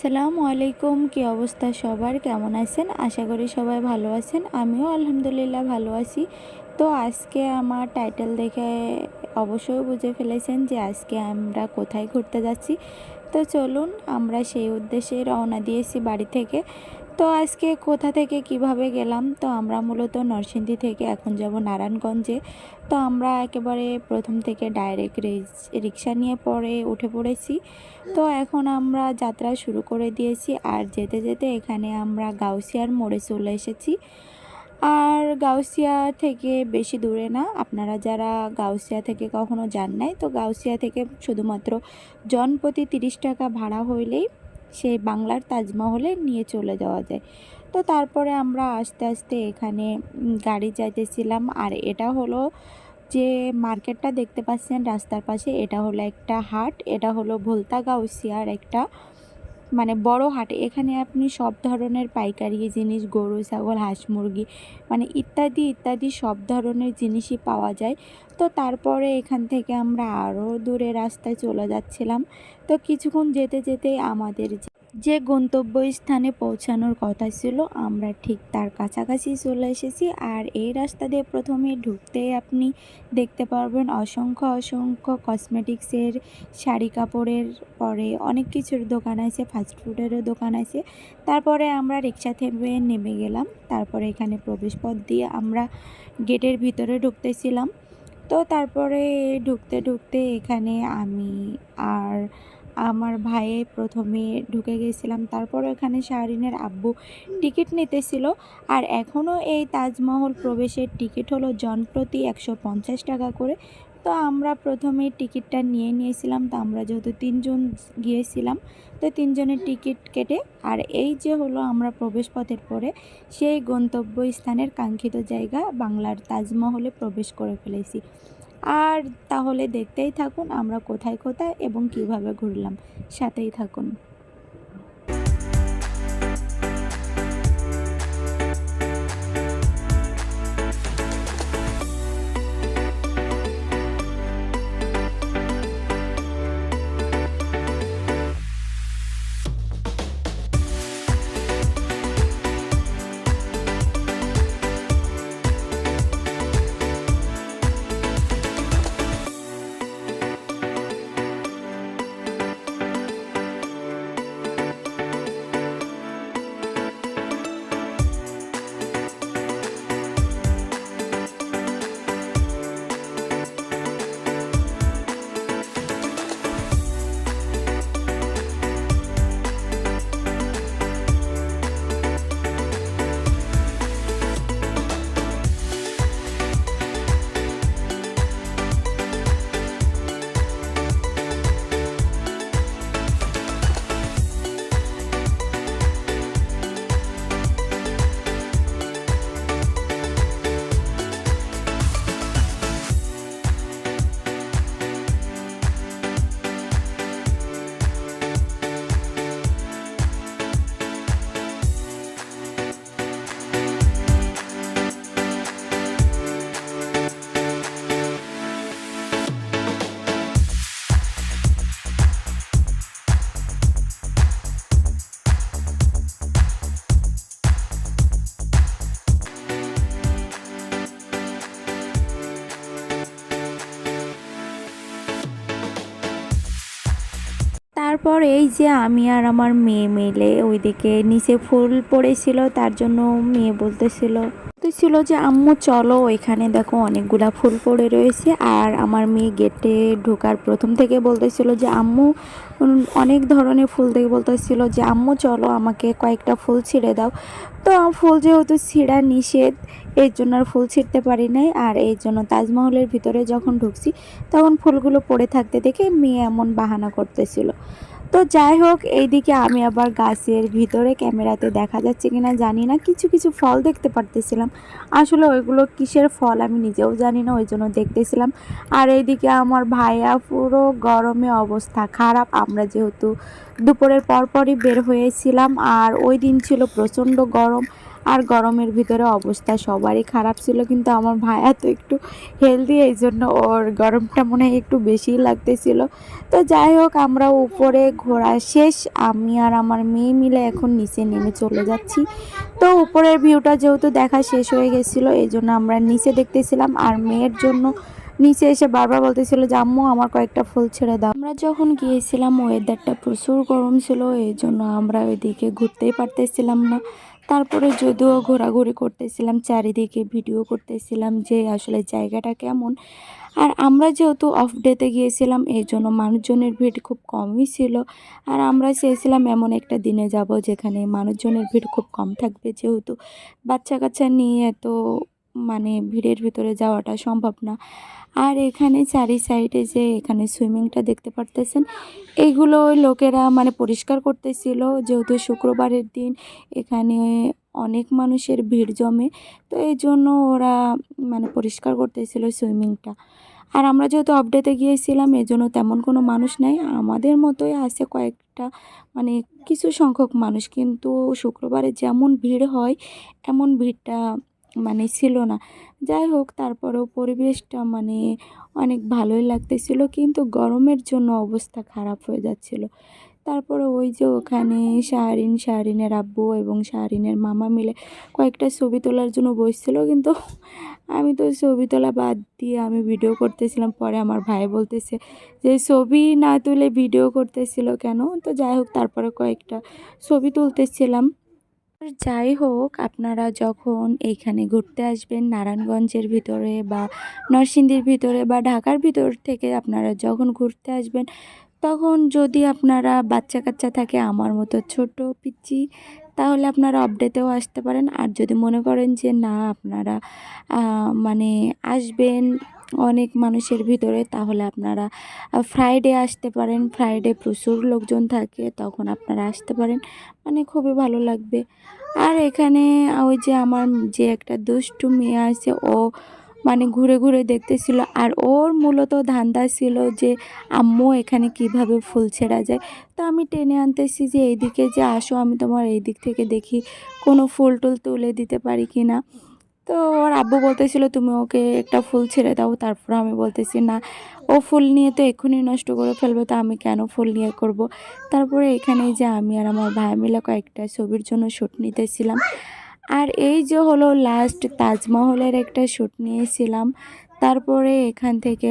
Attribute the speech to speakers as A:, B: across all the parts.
A: আসসালামু আলাইকুম, কি অবস্থা সবার? কেমন আছেন? আশা করি সবাই ভালো আছেন। আমিও আলহামদুলিল্লাহ ভালো আছি। তো আজকে আমার টাইটেল দেখে অবশ্যই বুঝে ফেলেছেন যে আজকে আমরা কোথায় ঘুরতে যাচ্ছি। তো চলুন, আমরা সেই উদ্দেশ্যে রওনা দিয়েছি বাড়ি থেকে। তো আজকে কোথা থেকে কীভাবে গেলাম? তো আমরা মূলত নরসিংদী থেকে এখন যাব নারায়ণগঞ্জে। তো আমরা একেবারে প্রথম থেকে ডাইরেক্ট রিক্সা নিয়ে পরে উঠে পড়েছি। তো এখন আমরা যাত্রা শুরু করে দিয়েছি। আর যেতে যেতে এখানে আমরা গাউসিয়ার মোড়ে চলে এসেছি। আর গাউসিয়া থেকে বেশি দূরে না। আপনারা যারা গাউসিয়া থেকে কখনো যান নাই, তো গাউসিয়া থেকে শুধুমাত্র জনপ্রতি তিরিশ টাকা ভাড়া হইলেই সেই বাংলার তাজমহলে নিয়ে চলে যাওয়া যায়। তো তারপরে আমরা আস্তে আস্তে এখানে গাড়ি যাইতেছিলাম আর এটা হলো যে মার্কেটটা দেখতে পাচ্ছেন রাস্তার পাশে, এটা হলো একটা হাট, এটা হলো ভোলতা গাউসিয়ার একটা মানে বড় হাটে, এখানে আপনি সব ধরনের পাইকারি জিনিস, গরু, ছাগল, হাঁস, মুরগি মানে ইত্যাদি ইত্যাদি সব ধরনের জিনিসই পাওয়া যায়। তো তারপরে এখান থেকে আমরা আরও দূরে রাস্তায় চলে যাচ্ছিলাম। তো কিছুক্ষণ যেতে যেতেই আমাদের যে- যে গন্তব্য স্থানে পৌঁছানোর কথা ছিল, আমরা ঠিক তার কাছাকাছি চলে এসেছি আর এই রাস্তা দিয়ে প্রথমে ঢুকতেই আপনি দেখতে পারবেন অসংখ্য অসংখ্য কসমেটিক্সের শাড়ি কাপড়ের পরে অনেক কিছুর দোকান আছে ফাস্টফুডেরও দোকান আছে। তারপরে আমরা রিক্সা থেকে নেমে গেলাম। তারপরে এখানে প্রবেশপথ দিয়ে আমরা গেটের ভিতরে ঢুকতেছিলাম। তো তারপরে ঢুকতে ঢুকতে এখানে আমি আর আমার ভাইয়ে প্রথমে ঢুকে গেছিলাম। তারপর এখানে শাহরিনের আব্বু টিকিট নিতেছিল। আর এখনও এই তাজমহল প্রবেশের টিকিট হলো জনপ্রতি একশো পঞ্চাশ টাকা করে। তো আমরা প্রথমে টিকিটটা নিয়ে নিয়েছিলাম। তো আমরা যেহেতু তিনজন গিয়েছিলাম, তো তিনজনের টিকিট কেটে আর এই যে হলো আমরা প্রবেশপথের পরে সেই গন্তব্য স্থানের কাঙ্ক্ষিত জায়গা বাংলার তাজমহলে প্রবেশ করে ফেলেছি। আর তাহলে দেখতেই থাকুন আমরা কোথায় কোথায় এবং কীভাবে ঘুরলাম। সাথেই থাকুন। তারপর এই যে আমি আর আমার মেয়ে মিলে ওইদিকে নিচে ফুল পড়েছিল, তার জন্য মেয়ে বলতেছিল বলতেছিল যে, আম্মু, চলো ওইখানে দেখো অনেকগুলা ফুল পড়ে রয়েছে। আর আমার মেয়ে গেটে ঢোকার প্রথম থেকে বলতেছিল যে, আম্মু অনেক ধরনের ফুল। থেকে বলতেছিল যে, আম্মু, চলো আমাকে কয়েকটা ফুল ছিঁড়ে দাও। তো ফুল যেহেতু ছিঁড়া নিষেধ এই জন্য আর ফুল ছিঁড়তে পারি নাই। আর এই জন্য তাজমহলের ভিতরে যখন ঢুকছি, তখন ফুলগুলো পড়ে থাকতে দেখে মেয়ে এমন বাহানা করতেছিল। তো যাই হোক, এইদিকে আমি আবার গাছের ভিতরে ক্যামেরাতে দেখা যাচ্ছে কিনা জানি না, কিছু কিছু ফল দেখতে পারতেছিলাম। আসলে ওইগুলো কিসের ফল আমি নিজেও জানি না ওই জন্য দেখতেছিলাম। আর এইদিকে আমার ভাইয়া পুরো গরমে অবস্থা খারাপ। আমরা যেহেতু দুপুরের পরপরই বের হয়েছিলাম, আর ওই দিন ছিল প্রচণ্ড গরম। আর গরমের ভিতরে অবস্থা সবারই খারাপ ছিল, কিন্তু আমার ভায়া তো একটু হেলদি এই জন্য ওর গরমটা মনে হয় একটু বেশিই লাগতেছিল। তো যাই হোক, আমরা উপরে ঘোরা শেষ। আমি আর আমার মেয়ে মিলে এখন নিচে নেমে চলে যাচ্ছি। তো উপরের ভিউটা যেহেতু দেখা শেষ হয়ে গেছিল, এই জন্য আমরা নিচে দেখতেছিলাম। আর মেয়ের জন্য নিচে এসে বারবার বলতেছিল যে আম্মু আমার কয়েকটা ফুল ছেড়ে দাও। আমরা যখন গিয়েছিলাম ওয়েদারটা প্রচুর গরম ছিল, এই জন্য আমরা ওইদিকে ঘুরতেই পারতেছিলাম না। তারপরে যদিও ঘোরাঘুরি করতেছিলাম, চারিদিকে ভিডিও করতেছিলাম যে আসলে জায়গাটা কেমন। আর আমরা যেহেতু অফ ডেতে গিয়েছিলাম, এই জন্য মানুষজনের ভিড় খুব কমই ছিল। আর আমরা চেয়েছিলাম, এমন একটা দিনে যাব যেখানে মানুষজনের ভিড় খুব কম থাকবে। যেহেতু বাচ্চা কাচ্চা নিয়ে এত মানে ভিড়ের ভিতরে যাওয়াটা সম্ভব না। আর এখানে চারি সাইডে যে এখানে সুইমিংটা দেখতে পারতেছেন এইগুলো ওই লোকেরা মানে পরিষ্কার করতেছিল যেহেতু শুক্রবারের দিন, এখানে অনেক মানুষের ভিড় জমে, তো এই জন্য ওরা মানে পরিষ্কার করতেছিল সুইমিংটা। আর আমরা যেহেতু আপডেতে গিয়েছিলাম, এই জন্য তেমন কোনো মানুষ নাই, আমাদের মতোই আছে কয়েকটা মানে কিছু সংখ্যক মানুষ, কিন্তু শুক্রবারে যেমন ভিড় হয়, এমন ভিড়টা মানে ছিল না। যাই হোক, তারপরেও পরিবেশটা মানে অনেক ভালোই লাগতেছিল, কিন্তু গরমের জন্য অবস্থা খারাপ হয়ে যাচ্ছিল। তারপরে ওই যে ওখানে শাহরিন, শাহরিনের আব্বু এবং শাহরিনের মামা মিলে কয়েকটা ছবি তোলার জন্য বসছিল, কিন্তু আমি তো ছবি তোলা বাদ দিয়ে আমি ভিডিও করতেছিলাম। পরে আমার ভাই বলতেছে যে, ছবি না তুলে ভিডিও করতেছিল কেন? তো যাই হোক, তারপরে কয়েকটা ছবি তুলতেছিলাম। যাই হোক আপনারা যখন এইখানে ঘুরতে আসবেন, নারায়ণগঞ্জের ভিতরে বা নরসিংদীর ভিতরে বা ঢাকার ভিতর থেকে আপনারা যখন ঘুরতে আসবেন, তখন যদি আপনারা বাচ্চা কাচ্চা থাকে, আমার মতো ছোট পিচ্ছি তাহলে আপনারা আপডেটেও আসতে পারেন। আর যদি মনে করেন যে না, আপনারা মানে আসবেন অনেক মানুষের ভিতরে, তাহলে আপনারা ফ্রাইডে আসতে পারেন। ফ্রাইডে প্রচুর লোকজন থাকে, তখন আপনারা আসতে পারেন। মানে খুবই ভালো লাগবে। আর এখানে ওই যে আমার যে একটা দুষ্টু মেয়ে আছে, ও মানে ঘুরে ঘুরে দেখতেছিল। আর ওর মূলত ধান্দা ছিল যে, আম্মু, এখানে কীভাবে ফুল ছেঁড়া যায়? তো আমি টেনে আনতেছি যে, এইদিকে যে আসো, আমি তোমার এই দিক থেকে দেখি, কোনো ফুল টুল তুলে দিতে পারি কি না তো ওর আব্বু বলতেছিল, তুমি ওকে একটা ফুল ছেড়ে দাও। তারপর আমি বলতেছি, না, ও ফুল নিয়ে তো এক্ষুনি নষ্ট করে ফেলবে, তো আমি কেন ফুল নিয়ে করব। তারপরে এখানে যে আমি আর আমার ভাই মিলে কয়েকটা ছবির জন্য শ্যুট নিতেছিলাম। আর এই যে হলো লাস্ট তাজমহলের একটা শ্যুট নিয়েছিলাম। তারপরে এখান থেকে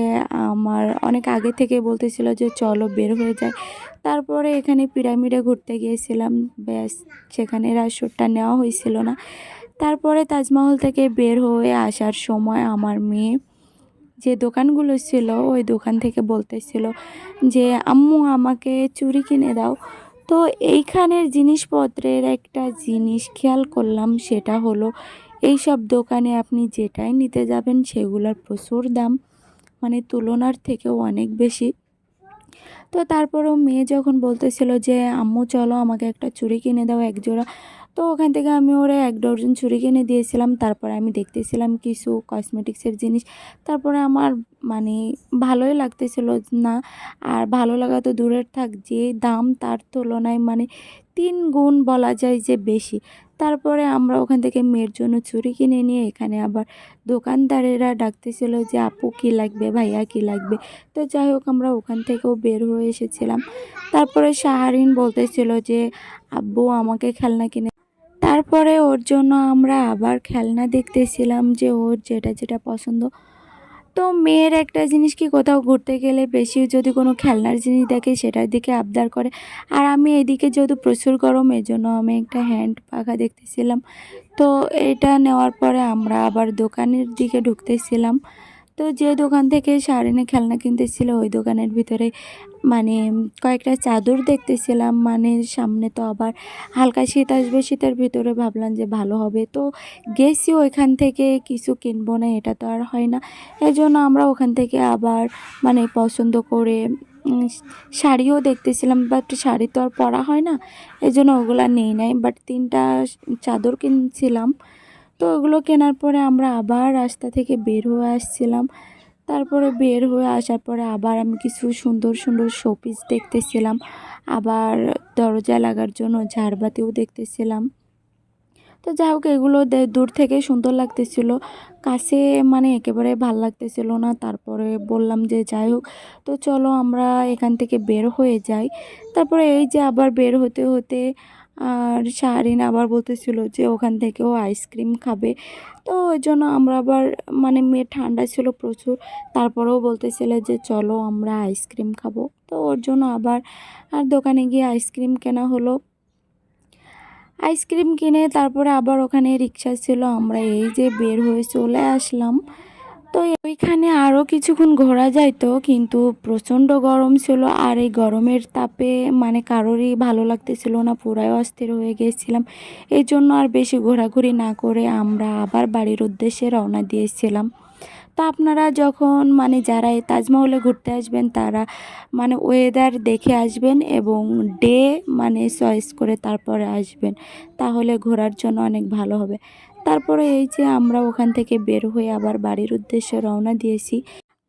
A: আমার অনেক আগে থেকে বলতেছিল যে, চলো বের হয়ে যায় তারপরে এখানে পিরামিডে ঘুরতে গিয়েছিলাম। ব্যাস, সেখানে শ্যুটটা নেওয়া হয়েছিল না। তারপরে তাজমহল থেকে বের হয়ে আসার সময় আমার মেয়ে যে দোকানগুলো ছিল, ওই দোকান থেকে বলতেছিল যে, আম্মু, আমাকে চুরি কিনে দাও। তো এইখানের জিনিসপত্রের একটা জিনিস খেয়াল করলাম, সেটা হলো এই সব দোকানে আপনি যেটাই নিতে যাবেন সেগুলোর প্রচুর দাম মানে তুলনার থেকেও অনেক বেশি। তো তারপরও মেয়ে যখন বলতেছিল যে, আম্মু, চলো, আমাকে একটা চুড়ি কিনে দাও এক জোড়া তো ওখান থেকে আমি ওরা এক ডজন ছুরি কিনে দিয়েছিলাম। তারপরে আমি দেখতেছিলাম কিছু কসমেটিক্সের জিনিস। তারপরে আমার মানে ভালোই লাগতেছিল না। আর ভালো লাগা তো দূরের থাক, যে দাম তার তুলনায় মানে তিন গুণ বলা যায় যে বেশি। তারপরে আমরা ওখান থেকে মেয়ের জন্য চুরি কিনে নিয়ে এখানে আবার দোকানদারেরা ডাকতেছিল যে, আপু, কী লাগবে ভাইয়া, কী লাগবে? তো যাই হোক, আমরা ওখান থেকেও বের হয়ে এসেছিলাম। তারপরে শাহারিন বলতেছিল যে, আব্বু, আমাকে খেলনা কিনে তারপরে ওর জন্য আমরা আবার খেলনা দেখতেছিলাম যে ওর যেটা যেটা পছন্দ। তো মেয়ের একটা জিনিস কি কোথাও ঘুরতে গেলে বেশি যদি কোনো খেলনার জিনিস দেখে সেটার দিকে আবদার করে। আর আমি এদিকে যেহেতু প্রচুর গরম এই জন্য আমি একটা হ্যান্ড পাখা দেখতেছিলাম। তো এটা নেওয়ার পরে আমরা আবার দোকানের দিকে ঢুকতেছিলাম। তো যে দোকান থেকে সারিনে খেলনা কিনতেছিল, ওই দোকানের ভিতরে মানে কয়েকটা চাদর দেখতেছিলাম মানে সামনে তো আবার হালকা শীত আসবে, শীতের ভিতরে ভাবলাম যে ভালো হবে। তো গেছি ওইখান থেকে, কিছু কিনবো না, এটা তো আর হয় না। এই জন্য আমরা ওখান থেকে আবার মানে পছন্দ করে শাড়িও দেখতেছিলাম বাট শাড়ি তো আর পরা হয় না এই জন্য ওগুলো নেই নাই। বাট তিনটা চাদর কিনছিলাম, তো ওগুলো কেনার পরে আমরা আবার রাস্তা থেকে বের হয়ে আসছিলাম। তারপরে বের হয়ে আসার পরে আবার আমি কিছু সুন্দর সুন্দর শোপিস দেখতেছিলাম। আবার দরজা লাগার জন্য ঝাড়বাতিও দেখতেছিলাম। তো যাই হোক, এগুলো দূর থেকে সুন্দর লাগতেছিল। কাছে মানে একেবারে ভালো লাগতেছিল না। তারপরে বললাম যে যাই হোক, তো চলো আমরা এখান থেকে বের হয়ে যাই। তারপরে এই যে আবার বের হতে হতে আর শাহরিন আবার বলতেছিল যে ওখান থেকেও আইসক্রিম খাবে। তো ওই জন্য আমরা আবার মানে মেয়ে ঠান্ডা ছিল প্রচুর, তারপরেও বলতেছিল যে চলো আমরা আইসক্রিম খাব। তো ওর জন্য আবার, আর দোকানে গিয়ে আইসক্রিম কেনা হলো। আইসক্রিম কিনে তারপরে আবার ওখানে রিক্সা ছিল, আমরা এই যে বের হয়ে চলে আসলাম। তো ওইখানে আরও কিছুক্ষণ ঘোরা যাইতো, কিন্তু প্রচণ্ড গরম ছিল আর এই গরমের তাপে মানে কারোরই ভালো লাগতেছিল না, পুরাই অস্থির হয়ে গিয়েছিলাম এই জন্য আর বেশি ঘোরাঘুরি না করে আমরা আবার বাড়ির উদ্দেশ্যে রওনা দিয়েছিলাম। তো আপনারা যখন মানে যারা এই তাজমহলে ঘুরতে আসবেন, তারা মানে ওয়েদার দেখে আসবেন এবং ডে মানে চয়েস করে তারপরে আসবেন। তাহলে ঘোরার জন্য অনেক ভালো হবে। তারপরে এই যে আমরা ওখান থেকে বের হয়ে আবার বাড়ির উদ্দেশ্যে রওনা দিয়েছি।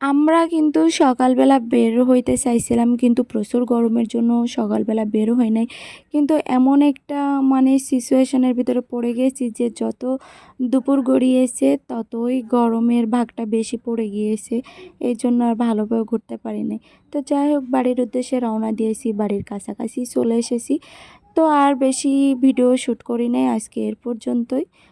A: আমরা কিন্তু সকালবেলা বের হইতে চাইছিলাম, কিন্তু প্রচুর গরমের জন্য সকালবেলা বের হয় নাই। কিন্তু এমন একটা মানে সিচুয়েশনের ভিতরে পড়ে গেছি যে যত দুপুর গড়িয়েছে, ততই গরমের ভাগটা বেশি পড়ে গিয়েছে। এই জন্য আর ভালোভাবে ঘুরতে পারি নাই। তো যাই হোক, বাড়ির উদ্দেশ্যে রওনা দিয়েছি, বাড়ির কাছাকাছি চলে এসেছি। তো আর বেশি ভিডিও শ্যুট করি নাই, আজকে এর পর্যন্তই।